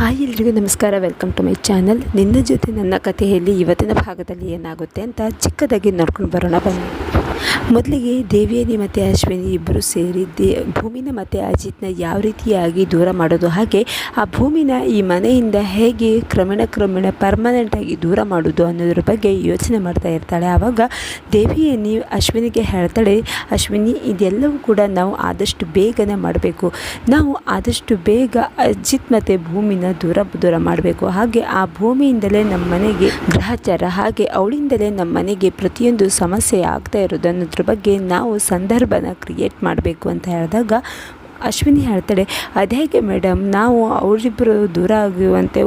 Hi ಎಲ್ರಿಗೂ ನಮಸ್ಕಾರ, welcome to my channel. ನಿನ್ನ ಜೊತೆ ನನ್ನ ಕಥೆಯಲ್ಲಿ ಇವತ್ತಿನ ಭಾಗದಲ್ಲಿ ಏನಾಗುತ್ತೆ ಅಂತ ಚಿಕ್ಕದಾಗಿ ನೋಡ್ಕೊಂಡು ಬರೋಣ ಬನ್ನಿ. ಮೊದಲಿಗೆ ದೇವಿಯನಿ ಮತ್ತು ಅಶ್ವಿನಿ ಇಬ್ಬರು ಸೇರಿ ದೇ ಭೂಮಿನ ಮತ್ತು ಅಜಿತ್ನ ಯಾವ ರೀತಿಯಾಗಿ ದೂರ ಮಾಡೋದು, ಹಾಗೆ ಆ ಭೂಮಿನ ಈ ಮನೆಯಿಂದ ಹೇಗೆ ಕ್ರಮೇಣ ಕ್ರಮೇಣ ಪರ್ಮನೆಂಟಾಗಿ ದೂರ ಮಾಡೋದು ಅನ್ನೋದ್ರ ಬಗ್ಗೆ ಯೋಚನೆ ಮಾಡ್ತಾ ಇರ್ತಾಳೆ. ಆವಾಗ ದೇವಿಯನಿ ಅಶ್ವಿನಿಗೆ ಹೇಳ್ತಾಳೆ, ಅಶ್ವಿನಿ, ಇದೆಲ್ಲವೂ ಕೂಡ ನಾವು ಆದಷ್ಟು ಬೇಗನೆ ಮಾಡಬೇಕು. ನಾವು ಆದಷ್ಟು ಬೇಗ ಅಜಿತ್ ಮತ್ತು ಭೂಮಿನ ದೂರ ದೂರ ಮಾಡಬೇಕು. ಹಾಗೆ ಆ ಭೂಮಿಯಿಂದಲೇ ನಮ್ಮ ಮನೆಗೆ ಗ್ರಹಚಾರ, ಹಾಗೆ ಅವಳಿಂದಲೇ ನಮ್ಮ ಮನೆಗೆ ಪ್ರತಿಯೊಂದು ಸಮಸ್ಯೆ ಆಗ್ತಾ ಇರೋದು. ಅನ್ನೋದ್ರ ಬಗ್ಗೆ ನಾವು ಸಂದರ್ಭನ ಕ್ರಿಯೇಟ್ ಮಾಡಬೇಕು ಅಂತ ಹೇಳಿದಾಗ ಅಶ್ವಿನಿ ಹೇಳ್ತಾಳೆ ಅದೇಗೆ ಮೇಡಮ್ ನಾವು ಅವರಿಬ್ಬರು ದೂರ ಆಗುವಂತೆ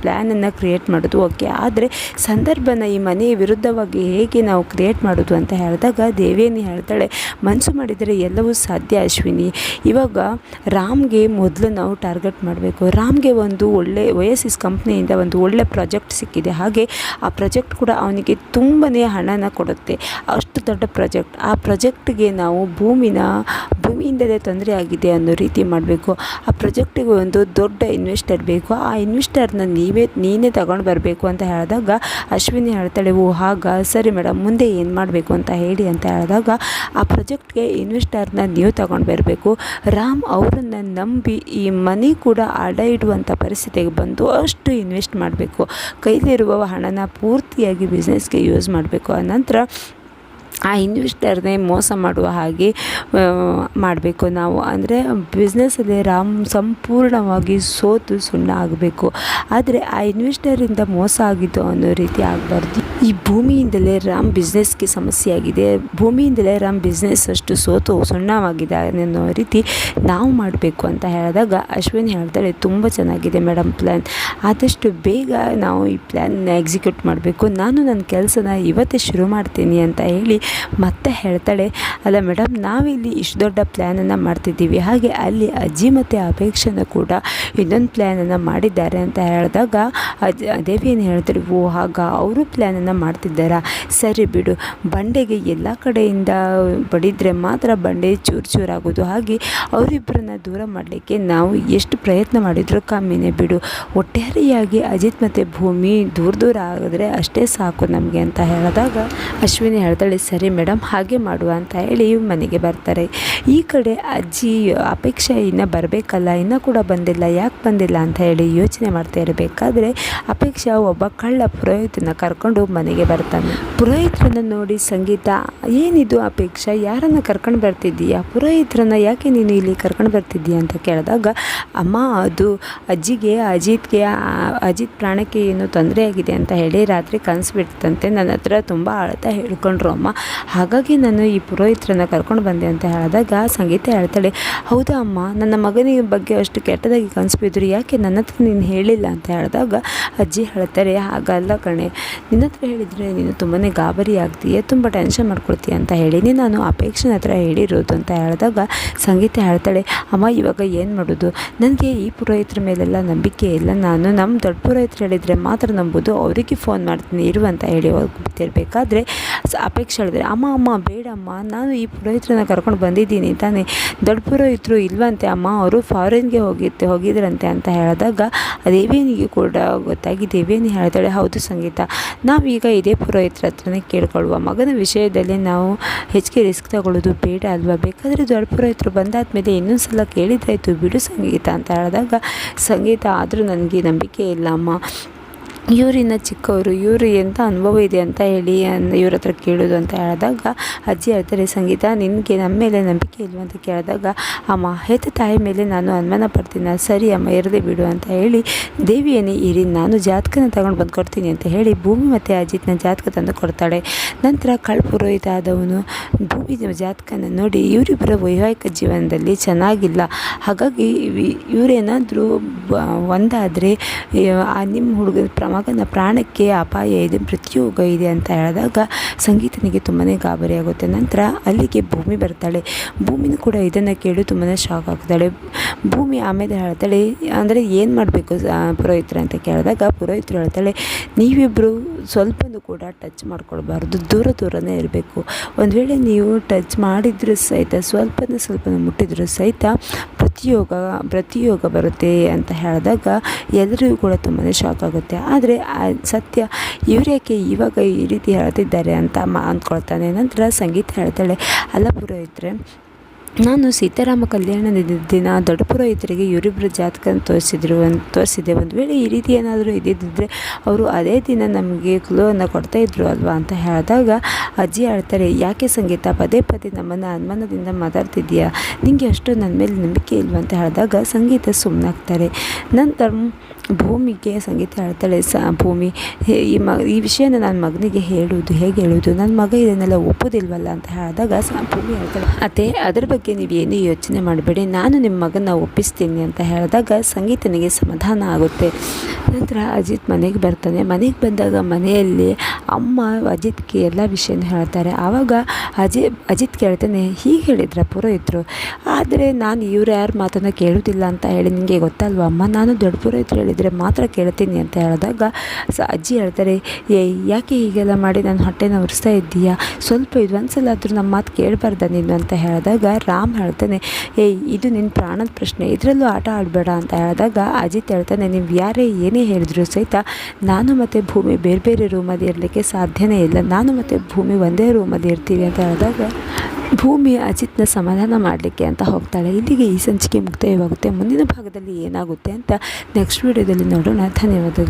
ಪ್ಲ್ಯಾನನ್ನು ಕ್ರಿಯೇಟ್ ಮಾಡೋದು ಓಕೆ ಆದರೆ ಸಂದರ್ಭನ ಈ ಮನೆಯ ವಿರುದ್ಧವಾಗಿ ಹೇಗೆ ನಾವು ಕ್ರಿಯೇಟ್ ಮಾಡೋದು ಅಂತ ಹೇಳಿದಾಗ ದೇವೇನಿ ಹೇಳ್ತಾಳೆ ಮನಸ್ಸು ಮಾಡಿದರೆ ಎಲ್ಲವೂ ಸಾಧ್ಯ ಅಶ್ವಿನಿ. ಇವಾಗ ರಾಮ್ಗೆ ಮೊದಲು ನಾವು ಟಾರ್ಗೆಟ್ ಮಾಡಬೇಕು. ರಾಮ್ಗೆ ಒಂದು ಒಳ್ಳೆ ವಯಸ್ಸಿಸ್ ಕಂಪ್ನಿಯಿಂದ ಒಂದು ಒಳ್ಳೆ ಪ್ರಾಜೆಕ್ಟ್ ಸಿಕ್ಕಿದೆ. ಹಾಗೆ ಆ ಪ್ರಾಜೆಕ್ಟ್ ಕೂಡ ಅವನಿಗೆ ತುಂಬಾ ಹಣನ ಕೊಡುತ್ತೆ. ಅಷ್ಟು ದೊಡ್ಡ ಪ್ರಾಜೆಕ್ಟ್ ಆ ಪ್ರಾಜೆಕ್ಟ್ಗೆ ನಾವು ಭೂಮಿನ, ಭೂಮಿಯಿಂದಲೇ ತೊಂದರೆ ಆಗಿದೆ. ಅನ್ನೋ ರೀತಿ ಮಾಡಬೇಕು. ಆ ಪ್ರಾಜೆಕ್ಟಿಗೆ ಒಂದು ದೊಡ್ಡ ಇನ್ವೆಸ್ಟರ್ ಬೇಕು. ಆ ಇನ್ವೆಸ್ಟರ್ನ ನೀವೇ, ನೀನೇ ತಗೊಂಡು ಬರಬೇಕು ಅಂತ ಹೇಳಿದಾಗ ಅಶ್ವಿನಿ ಹೇಳ್ತಾಳೆ, ಓ ಹಾಗ, ಸರಿ ಮೇಡಮ್ ಮುಂದೆ ಏನು ಮಾಡಬೇಕು ಅಂತ ಹೇಳಿ ಅಂತ ಹೇಳಿದಾಗ ಆ ಪ್ರಾಜೆಕ್ಟ್ಗೆ ಇನ್ವೆಸ್ಟರ್ನ ನೀವು ತಗೊಂಡು ಬರಬೇಕು. ರಾಮ್ ಅವರನ್ನು ನಂಬಿ ಈ ಮನೆ ಕೂಡ ಅಡ ಇಡುವಂಥ ಪರಿಸ್ಥಿತಿಗೆ ಬಂದು ಅಷ್ಟು ಇನ್ವೆಸ್ಟ್ ಮಾಡಬೇಕು. ಕೈಲಿರುವ ಹಣನ ಪೂರ್ತಿಯಾಗಿ ಬಿಸ್ನೆಸ್ಗೆ ಯೂಸ್ ಮಾಡಬೇಕು. ಆ ನಂತರ ಆ ಇನ್ವೆಸ್ಟರ್ನೇ ಮೋಸ ಮಾಡುವ ಹಾಗೆ ಮಾಡಬೇಕು ನಾವು. ಅಂದರೆ ಬಿಸ್ನೆಸ್ಸಲ್ಲಿ ರಾಮ್ ಸಂಪೂರ್ಣವಾಗಿ ಸೋತು ಸುಣ್ಣ ಆಗಬೇಕು. ಆದರೆ ಆ ಇನ್ವೆಸ್ಟರಿಂದ ಮೋಸ ಆಗಿದ್ದು ಅನ್ನೋ ರೀತಿ ಆಗಬಾರ್ದು. ಈ ಭೂಮಿಯಿಂದಲೇ ರಾಮ್ ಬಿಸ್ನೆಸ್ಗೆ ಸಮಸ್ಯೆ ಆಗಿದೆ ಭೂಮಿಯಿಂದಲೇ ರಾಮ್ ಬಿಸ್ನೆಸ್ ಅಷ್ಟು ಸೋತು ಸುಣ್ಣವಾಗಿದೆ ಅನ್ನೋ ರೀತಿ ನಾವು ಮಾಡಬೇಕು ಅಂತ ಹೇಳಿದಾಗ ಅಶ್ವಿನಿ ಹೇಳ್ತಾಳೆ, ತುಂಬ ಚೆನ್ನಾಗಿದೆ ಮೇಡಮ್ ಪ್ಲ್ಯಾನ್ ಆದಷ್ಟು ಬೇಗ ನಾವು ಈ ಪ್ಲ್ಯಾನ್ನ ಎಕ್ಸಿಕ್ಯೂಟ್ ಮಾಡಬೇಕು. ನಾನು ನನ್ನ ಕೆಲಸನ ಇವತ್ತೇ ಶುರು ಮಾಡ್ತೀನಿ ಅಂತ ಹೇಳಿ ಮತ್ತೆ ಹೇಳ್ತಾಳೆ, ಅಲ್ಲ ಮೇಡಮ್ ನಾವಿಲ್ಲಿ ಇಷ್ಟು ದೊಡ್ಡ ಪ್ಲ್ಯಾನನ್ನು ಮಾಡ್ತಿದ್ದೀವಿ. ಹಾಗೆ ಅಲ್ಲಿ ಅಜ್ಜಿ ಮತ್ತು ಅಪೇಕ್ಷೆನ ಕೂಡ ಇನ್ನೊಂದು ಪ್ಲ್ಯಾನನ್ನು ಮಾಡಿದ್ದಾರೆ ಅಂತ ಹೇಳಿದಾಗ ಅಜ್ ದೇವಿಯನ್ನು ಹೇಳ್ತಾರೆ ಓ ಆಗ ಅವರು ಪ್ಲ್ಯಾನನ್ನು ಮಾಡ್ತಿದ್ದಾರಾ? ಸರಿ ಬಿಡು. ಬಂಡೆಗೆ ಎಲ್ಲ ಕಡೆಯಿಂದ ಬಡಿದರೆ ಮಾತ್ರ ಬಂಡೆ ಚೂರು ಚೂರಾಗೋದು ಹಾಗೆ ಅವರಿಬ್ಬರನ್ನ ದೂರ ಮಾಡಲಿಕ್ಕೆ ನಾವು ಎಷ್ಟು ಪ್ರಯತ್ನ ಮಾಡಿದರೂ ಕಮ್ಮಿನೇ ಬಿಡು. ಒಟ್ಟಾರೆಯಾಗಿ ಅಜಿತ್ ಮತ್ತು ಭೂಮಿ ದೂರ ದೂರ ಆಗಿದ್ರೆ ಅಷ್ಟೇ ಸಾಕು ನಮಗೆ ಅಂತ ಹೇಳಿದಾಗ ಅಶ್ವಿನಿ ಹೇಳ್ತಾಳೆ, ಸರಿ ಮೇಡಮ್ ಹಾಗೆ ಮಾಡುವ ಅಂತ ಹೇಳಿ ಮನೆಗೆ ಬರ್ತಾರೆ. ಈ ಕಡೆ ಅಜ್ಜಿ ಅಪೇಕ್ಷೆ ಇನ್ನು ಬರಬೇಕಲ್ಲ, ಇನ್ನೂ ಕೂಡ ಬಂದಿಲ್ಲ, ಯಾಕೆ ಬಂದಿಲ್ಲ ಅಂತ ಹೇಳಿ ಯೋಚನೆ ಮಾಡ್ತಾ ಇರಬೇಕಾದ್ರೆ ಅಪೇಕ್ಷಾ ಒಬ್ಬ ಕಳ್ಳ ಪುರೋಹಿತನ ಕರ್ಕೊಂಡು ಮನೆಗೆ ಬರ್ತಾನೆ. ಪುರೋಹಿತರನ್ನ ನೋಡಿ, ಸಂಗೀತ, ಏನಿದು ಅಪೇಕ್ಷಾ? ಯಾರನ್ನು ಕರ್ಕೊಂಡು ಬರ್ತಿದ್ದೀಯಾ? ಪುರೋಹಿತರನ್ನ ಯಾಕೆ ನೀನು ಇಲ್ಲಿ ಕರ್ಕೊಂಡು ಬರ್ತಿದ್ದೀಯ? ಅಂತ ಕೇಳಿದಾಗ, ಅಮ್ಮ, ಅದು ಅಜ್ಜಿಗೆ, ಅಜಿತ್ಗೆ ಅಜಿತ್ ಪ್ರಾಣಕ್ಕೆ ಏನು ತೊಂದರೆ ಆಗಿದೆ ಅಂತ ಹೇಳಿ ರಾತ್ರಿ ಕನಸು ಬಿಡ್ತಂತೆ. ನನ್ನ ಹತ್ರ ತುಂಬ ಅಳ್ತಾ ಹೇಳ್ಕೊಂಡ್ರು ಅಮ್ಮ. ಹಾಗಾಗಿ ನಾನು ಈ ಪುರೋಹಿತರನ್ನ ಕರ್ಕೊಂಡು ಬಂದೆ ಅಂತ ಹೇಳಿದಾಗ ಸಂಗೀತ ಹೇಳ್ತಾಳೆ, ಹೌದಾ ಅಮ್ಮ, ನನ್ನ ಮಗನಿಗೆ ಬಗ್ಗೆ ಅಷ್ಟು ಕೆಟ್ಟದಾಗಿ ಕನಸು ಯಾಕೆ ನನ್ನ ಹತ್ರ ನೀನು ಹೇಳಿಲ್ಲ? ಅಂತ ಹೇಳಿದಾಗ ಅಜ್ಜಿ ಹೇಳ್ತಾರೆ, ಹಾಗಲ್ಲ ಕಣೆ. ನಿನ್ನ ಹತ್ರ ಹೇಳಿದರೆ ನೀನು ತುಂಬಾ ಗಾಬರಿ ಆಗ್ತೀಯ, ತುಂಬ ಟೆನ್ಷನ್ ಮಾಡ್ಕೊಳ್ತೀಯ ಅಂತ ಹೇಳಿನಿ. ನಾನು ಅಪೇಕ್ಷೆನ ಹತ್ರ ಹೇಳಿರೋದು ಅಂತ ಹೇಳಿದಾಗ ಸಂಗೀತ ಹೇಳ್ತಾಳೆ, ಅಮ್ಮ, ಇವಾಗ ಏನು ಮಾಡೋದು? ನನಗೆ ಈ ಪುರೋಹಿತರ ಮೇಲೆಲ್ಲ ನಂಬಿಕೆ ಇಲ್ಲ. ನಾನು ನಮ್ಮ ದೊಡ್ಡ ಪುರೋಹಿತರು ಹೇಳಿದರೆ ಮಾತ್ರ ನಂಬೋದು. ಅವರಿಗೆ ಫೋನ್ ಮಾಡ್ತೀನಿ, ಇರು ಅಂತ ಹೇಳಿ ಹೋಗ್ತಿರ್ಬೇಕಾದ್ರೆ ಅಪೇಕ್ಷೆ ಹೇಳಿದ್ರೆ, ಅಮ್ಮ ಅಮ್ಮ ಬೇಡಮ್ಮ ನಾನು ಈ ಪುರೋಹಿತರನ್ನ ಕರ್ಕೊಂಡು ಬಂದಿದ್ದೀನಿ ತಾನೇ. ದೊಡ್ಡ ಪುರೋಹಿತರು ಇಲ್ವಂತೆ ಅಮ್ಮ. ಅವರು ಫಾರಿನ್ಗೆ ಹೋಗಿತ್ತೆ ಹೋಗಿದ್ರಂತೆ ಅಂತ ಹೇಳಿದಾಗ ದೇವೇನಿಗೆ ಕೂಡ ಗೊತ್ತಾಗಿ ದೇವೇನಿ ಹೇಳ್ತಾಳೆ, ಹೌದು ಸಂಗೀತ. ನಾವೀಗ ಇದೇ ಪುರೋಹಿತರ ಹತ್ರನೇ ಕೇಳ್ಕೊಳ್ಳುವ. ಮಗನ ವಿಷಯದಲ್ಲಿ ನಾವು ಹೆಚ್ಚಿಗೆ ರಿಸ್ಕ್ ತಗೊಳ್ಳೋದು ಬೇಡ ಅಲ್ವಾ? ಬೇಕಾದರೆ ದೊಡ್ಡ ಪುರೋಹಿತರು ಬಂದಾದಮೇಲೆ ಇನ್ನೊಂದು ಸಲ ಕೇಳಿದ್ರಾಯ್ತು ಬಿಡು ಸಂಗೀತ ಅಂತ ಹೇಳಿದಾಗ, ಸಂಗೀತ ಆದರೂ ನನಗೆ ನಂಬಿಕೆ ಇಲ್ಲ, ಅಮ್ಮ. ಇವರಿನ್ನ ಚಿಕ್ಕವರು ಇವರು ಎಂಥ ಅನುಭವ ಇದೆ ಅಂತ ಹೇಳಿ ಇವ್ರ ಹತ್ರ ಕೇಳೋದು ಅಂತ ಹೇಳಿದಾಗ, ಅಜ್ಜಿ ಹೇಳ್ತಾರೆ, ಸಂಗೀತ, ನಿನಗೆ ನಮ್ಮ ಮೇಲೆ ನಂಬಿಕೆ ಇಲ್ವ? ಅಂತ ಕೇಳಿದಾಗ, ಅಮ್ಮ ಹೆತ್ತ ತಾಯಿ ಮೇಲೆ ನಾನು ಅನುಮಾನ ಪಡ್ತೀನಿ. ಸರಿ ಅಮ್ಮ ಇರದೆ ಬಿಡು. ಅಂತ ಹೇಳಿ, ದೇವಿಯನ್ನೇ ಇರಿ, ನಾನು ಜಾತಕನ ತಗೊಂಡು ಬಂದು ಕೊಡ್ತೀನಿ ಅಂತ ಹೇಳಿ, ಭೂಮಿ ಮತ್ತು ಅಜಿತ್ನ ಜಾತಕ ತಂದು ಕೊಡ್ತಾಳೆ. ನಂತರ ಕಳ್ ಪುರೋಹಿತ ಆದವನು, ಭೂಮಿ ಜಾತಕನ ನೋಡಿ ಇವರಿಬ್ಬರ ವೈವಾಹಿಕ ಜೀವನದಲ್ಲಿ ಚೆನ್ನಾಗಿಲ್ಲ. ಹಾಗಾಗಿ ಇವರೇನಾದರೂ ಒಂದಾದರೆ ನಿಮ್ಮ ಹುಡುಗ ಮಗನ ಪ್ರಾಣಕ್ಕೆ ಅಪಾಯ ಇದೆ, ಮೃತ್ಯುಯೋಗ ಇದೆ ಅಂತ ಹೇಳಿದಾಗ ಸಂಗೀತನಿಗೆ ತುಂಬಾ ಗಾಬರಿ ಆಗುತ್ತೆ. ನಂತರ ಅಲ್ಲಿಗೆ ಭೂಮಿ ಬರ್ತಾಳೆ. ಭೂಮಿನೂ ಕೂಡ ಇದನ್ನು ಕೇಳಿ ತುಂಬಾ ಶಾಕ್ ಆಗ್ತಾಳೆ. ಭೂಮಿ ಆಮೇಲೆ ಹೇಳ್ತಾಳೆ, ಅಂದರೆ ಏನು ಮಾಡಬೇಕು ಪುರೋಹಿತರು? ಅಂತ ಕೇಳಿದಾಗ ಪುರೋಹಿತರು ಹೇಳ್ತಾಳೆ ನೀವಿಬ್ಬರು ಸ್ವಲ್ಪನೂ ಕೂಡ ಟಚ್ ಮಾಡ್ಕೊಳ್ಬಾರ್ದು. ದೂರ ದೂರನೇ ಇರಬೇಕು. ಒಂದು ವೇಳೆ ನೀವು ಟಚ್ ಮಾಡಿದರೂ ಸಹಿತ, ಸ್ವಲ್ಪನೂ ಸ್ವಲ್ಪ ಮುಟ್ಟಿದ್ರೂ ಸಹಿತ ಪ್ರತಿಯೋಗ ಪ್ರತಿಯೋಗ ಬರುತ್ತೆ ಅಂತ ಹೇಳಿದಾಗ ಎಲ್ಲರಿಗೂ ಕೂಡ ತುಂಬಾ ಶಾಕ್ ಆಗುತ್ತೆ. ಆದರೆ ಸತ್ಯ ಇವರೇಕೆ ಇವಾಗ ಈ ರೀತಿ ಹೇಳ್ತಿದ್ದಾರೆ ಅಂತ ಮ ಅಂದ್ಕೊಳ್ತಾನೆ. ನಂತರ ಸಂಗೀತ ಹೇಳ್ತಾಳೆ ಅಲ್ಲ ಪುರೋಹಿತ್ರೆ ನಾನು ಸೀತಾರಾಮ ಕಲ್ಯಾಣ ದಿನ ದೊಡ್ಡ ಪುರೋಹಿತರಿಗೆ ಇವರಿಬ್ಬರ ಜಾತಕನ ತೋರಿಸಿದ್ರು ಒಂದು, ತೋರಿಸಿದೆ. ಒಂದು ವೇಳೆ ಈ ರೀತಿ ಏನಾದರೂ ಇದ್ದಿದ್ದರೆ ಅವರು ಅದೇ ದಿನ ನಮಗೆ ಕ್ಲೂವನ್ನು ಕೊಡ್ತಾಯಿದ್ರು ಅಲ್ವಾ ಅಂತ ಹೇಳಿದಾಗ, ಅಜ್ಜಿ ಹೇಳ್ತಾರೆ, ಯಾಕೆ ಸಂಗೀತ? ಪದೇ ಪದೇ ನಮ್ಮನ್ನು ಅನುಮಾನದಿಂದ ಮಾತಾಡ್ತಿದ್ದೀಯಾ? ನಿಮಗೆ ಅಷ್ಟು ನನ್ನ ಮೇಲೆ ನಂಬಿಕೆ ಇಲ್ವಾ? ಅಂತ ಹೇಳಿದಾಗ ಸಂಗೀತ ಸುಮ್ಮನಾಗ್ತಾರೆ ನಂತರ ಭೂಮಿಗೆ ಸಂಗೀತ ಹೇಳ್ತಾಳೆ, ಸ, ಭೂಮಿ ಈ ಮ, ಈ ವಿಷಯನ ನನ್ನ ಮಗನಿಗೆ ಹೇಳುವುದು ಹೇಗೆ ಹೇಳುವುದು ನನ್ನ ಮಗ ಇದನ್ನೆಲ್ಲ ಒಪ್ಪೋದಿಲ್ವಲ್ಲ ಅಂತ ಹೇಳಿದಾಗ, ಸ, ಭೂಮಿ ಹೇಳ್ತಾಳೆ, ಅತ್ತೆ, ಅದ್ರ ಬಗ್ಗೆ ನೀವು ಏನು ಯೋಚನೆ ಮಾಡಬೇಡಿ, ನಾನು ನಿಮ್ಮ ಮಗನ ಒಪ್ಪಿಸ್ತೀನಿ ಅಂತ ಹೇಳಿದಾಗ ಸಂಗೀತನಿಗೆ ಸಮಾಧಾನ ಆಗುತ್ತೆ. ನಂತರ ಅಜಿತ್ ಮನೆಗೆ ಬರ್ತಾನೆ, ಮನೆಗೆ ಬಂದಾಗ ಮನೆಯಲ್ಲಿ ಅಮ್ಮ ಅಜಿತ್ಗೆ ಎಲ್ಲ ವಿಷಯನ ಹೇಳ್ತಾರೆ. ಆವಾಗ ಅಜಿ, ಅಜಿತ್ ಕೇಳ್ತಾನೆ, ಹೀಗೆ ಹೇಳಿದ್ರ ಪುರೋಹಿತರು? ಆದರೆ ನಾನು ಇವ್ರು ಯಾರು ಮಾತನ್ನು ಕೇಳೋದಿಲ್ಲ ಅಂತ ಹೇಳಿ ನಿಮಗೆ ಗೊತ್ತಲ್ವ ಅಮ್ಮ? ನಾನು ದೊಡ್ಡ ಪುರೋಹಿತರು ಹೇಳಿದರೆ ಮಾತ್ರ ಕೇಳ್ತೀನಿ ಅಂತ ಹೇಳಿದಾಗ ಸ ಅಜ್ಜಿ ಹೇಳ್ತಾರೆ, ಏ, ಯಾಕೆ ಹೀಗೆಲ್ಲ ಮಾಡಿ ನಾನು ಹೊಟ್ಟೆನ ಉರಿಸ್ತಾ ಇದ್ದೀಯಾ? ಸ್ವಲ್ಪ ಇದು ಒಂದ್ಸಲ ಆದರೂ ನಮ್ಮ ಮಾತು ಕೇಳಬಾರ್ದ ನೀನು? ಅಂತ ಹೇಳಿದಾಗ ರಾಮ್ ಹೇಳ್ತಾನೆ ಏಯ್ ಇದು ನಿನ್ನ ಪ್ರಾಣದ ಪ್ರಶ್ನೆ, ಇದರಲ್ಲೂ ಆಟ ಆಡಬೇಡ ಅಂತ ಹೇಳಿದಾಗ ಅಜಿತ್ ಹೇಳ್ತಾನೆ, ನೀವು ಯಾರೇ ಏನೇ ಹೇಳಿದ್ರು ಸಹಿತ ನಾನು ಮತ್ತು ಭೂಮಿ ಬೇರೆ ಬೇರೆ ರೂಮಲ್ಲಿ ಇರಲಿಕ್ಕೆ ಸಾಧ್ಯನೇ ಇಲ್ಲ, ನಾನು ಮತ್ತು ಭೂಮಿ ಒಂದೇ ರೂಮಲ್ಲಿ ಇರ್ತೀವಿ ಅಂತ ಹೇಳಿದಾಗ ಭೂಮಿ ಅಜಿತ್ನ ಸಮಾಧಾನ ಮಾಡಲಿಕ್ಕೆ ಅಂತ ಹೋಗ್ತಾಳೆ. ಇಲ್ಲಿಗೆ ಈ ಸಂಚಿಕೆ ಮುಕ್ತಾಯವಾಗುತ್ತೆ. ಮುಂದಿನ ಭಾಗದಲ್ಲಿ ಏನಾಗುತ್ತೆ ಅಂತ ನೆಕ್ಸ್ಟ್ ವೀಡಿಯೋದಲ್ಲಿ ನೋಡೋಣ. ಧನ್ಯವಾದಗಳು.